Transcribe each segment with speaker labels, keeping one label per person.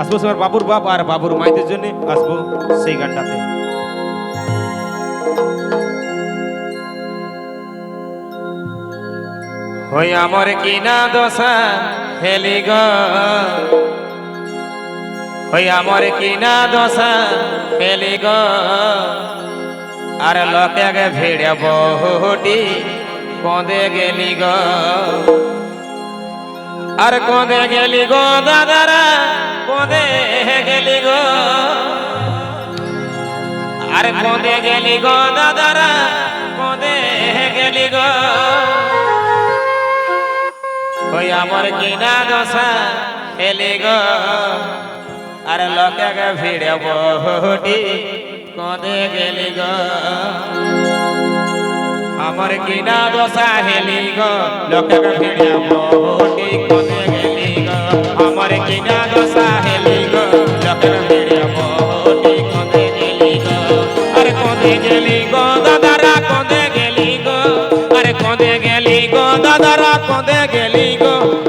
Speaker 1: আসব সবার বাবুর বাপ আর বাবুর মায়েদের জন্য আসব সেই গানটাতে। হই আমার কিনা দশা হেলি গ। হই আমার কিনা দশা হেলি গ। আর লোকে ভিড়ে বহুটি কঁদে গেলি গ। আর কঁদে গেলি গো দাদারা? কঁদে গেলি গো? আর কঁদে গেলি গো দাদারা? কঁদে গেলি গো? ওই আমার কিনা দশা এলি গো। আর লোকে ভিড়ে বহটি কঁদে গেলি গো? আমার কিনা দশা হেলি গো? লোক ভিড়ে বহটি কঁদে গেলি গো? আমার কিনা দশা হেলি গো? লোকে ভিড়ে বহটি কঁদে গেলি গো? আরে কঁদে গেলি দাদারা কঁদে গেলি গো? আরে কঁদে গেলি গো? দাদারা কঁদে গেলি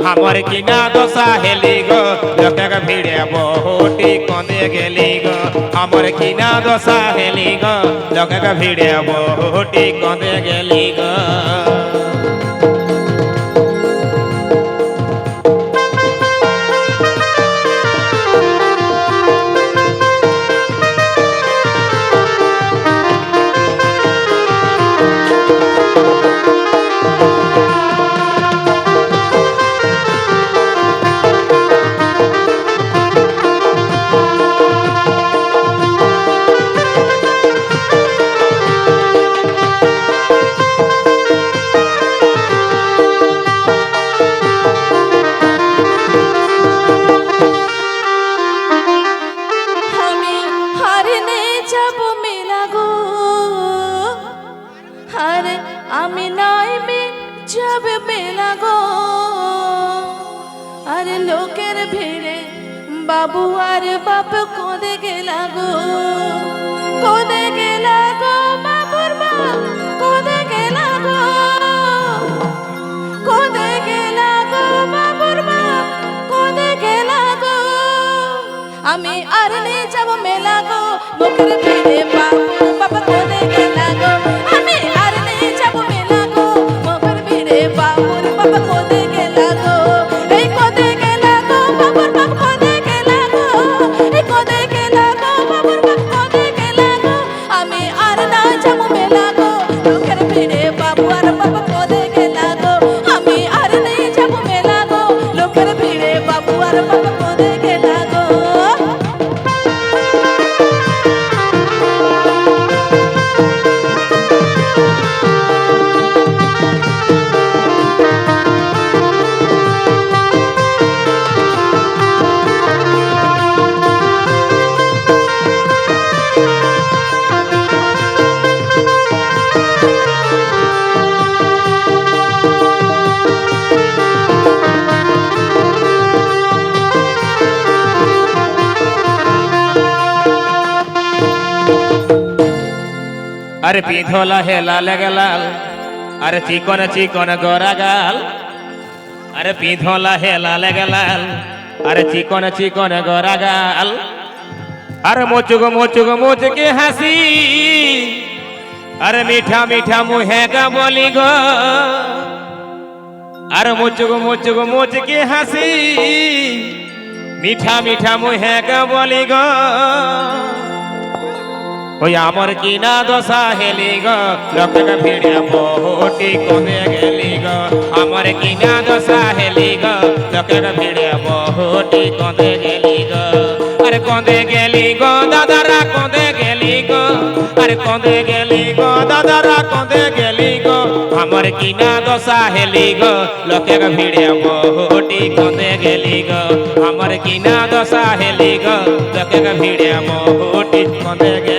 Speaker 1: আমার কিনা দশা হেলি গো লোকে গে ভিড়ে বহটি কঁদে গেলি গো আমার কিনা দশা হেলি গো লোকে গে ভিড়ে বহটি কঁদে গেলি গো
Speaker 2: আমি নাই যাব মেলা গো। আর লোকের ভিড়ে বাবু আর বাপ কোদে গেলা গো। কোদে গেলা গো বাবুর বাপ কোদে গেলা গো। কোদে গেলা গো বাবুর বাপ কোদে গেলা গো। আমি আর নে যাব মেলা গো মুখের আরে
Speaker 1: পিধলা হেলা লেগলাল আরে চিকন চিকন গরা গাল। আরে পিধলা হেলা লেগলাল আরে চিকন চিকন গরা গাল। আরে মোচুক মোচুক মোচকে হাসি, আরে মিঠা মিঠা মুহে গা বলি গো। আরে মুচুক মুচুক মুচকে হাসি, মিঠা মিঠা মুহে গা বলি গো। ওই আমার কিনা দশা হেলি গো লোককে ভিড়ে বহুটি কমে গেলি গো আমার কিনা দশা হেলি গো লোককে ভিড়ে বহুটি কমে গেলি গো আরে কঁদে গেলি গো দাদারা কঁদে গেলি গো আরে কঁদে গেলি গো দাদারা কঁদে গেলি গো আমার কিনা দশা হেলি গো লোকে ভিড়ে বহুটি কঁদে গেলি গো আমার কিনা দশা হেলি গো লোকে ভিড়ে বহুটি কঁদে গেলি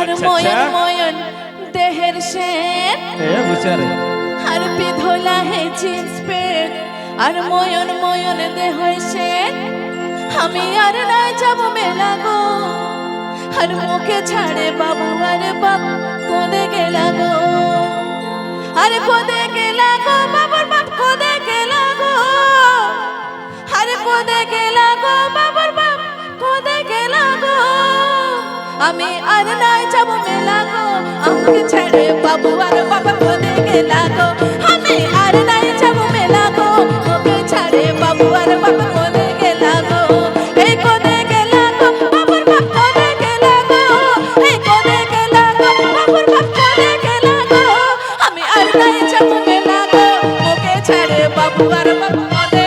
Speaker 1: আচ্ছা,
Speaker 3: আচ্ছা। ময়ন ময়ন দেহের সেন।
Speaker 2: আর পিধলা হে জিন্স প্যান্ট আর ময়ন ময়ন দেহ সেন। আমি আর না যাব মেলা গো আর মুখে ছাড়ে বাবু আর বাপ কোদে গেলা গো। আর কোদে গেলা গো বাবুর বাপ কোদে গেলা গো। আর কোদে গেলা গো বাবা আমি আর নাই যাব মেলা গো। আমাকে ছেড়ে বাবু আর বাবা বলে গেলা আমি আর নাই যাব মেলা ওকে ছাড়ে বাবু আর বাবা বলে গেলা গো। এই কোনে গেলা বাবুর বাপ কোনে গেলা এই কোনে গেলা বাবুর বাপ কোনে গেলা আমি আর নাই যাব মেলা ওকে ছাড়ে বাবু আর বাবা বলে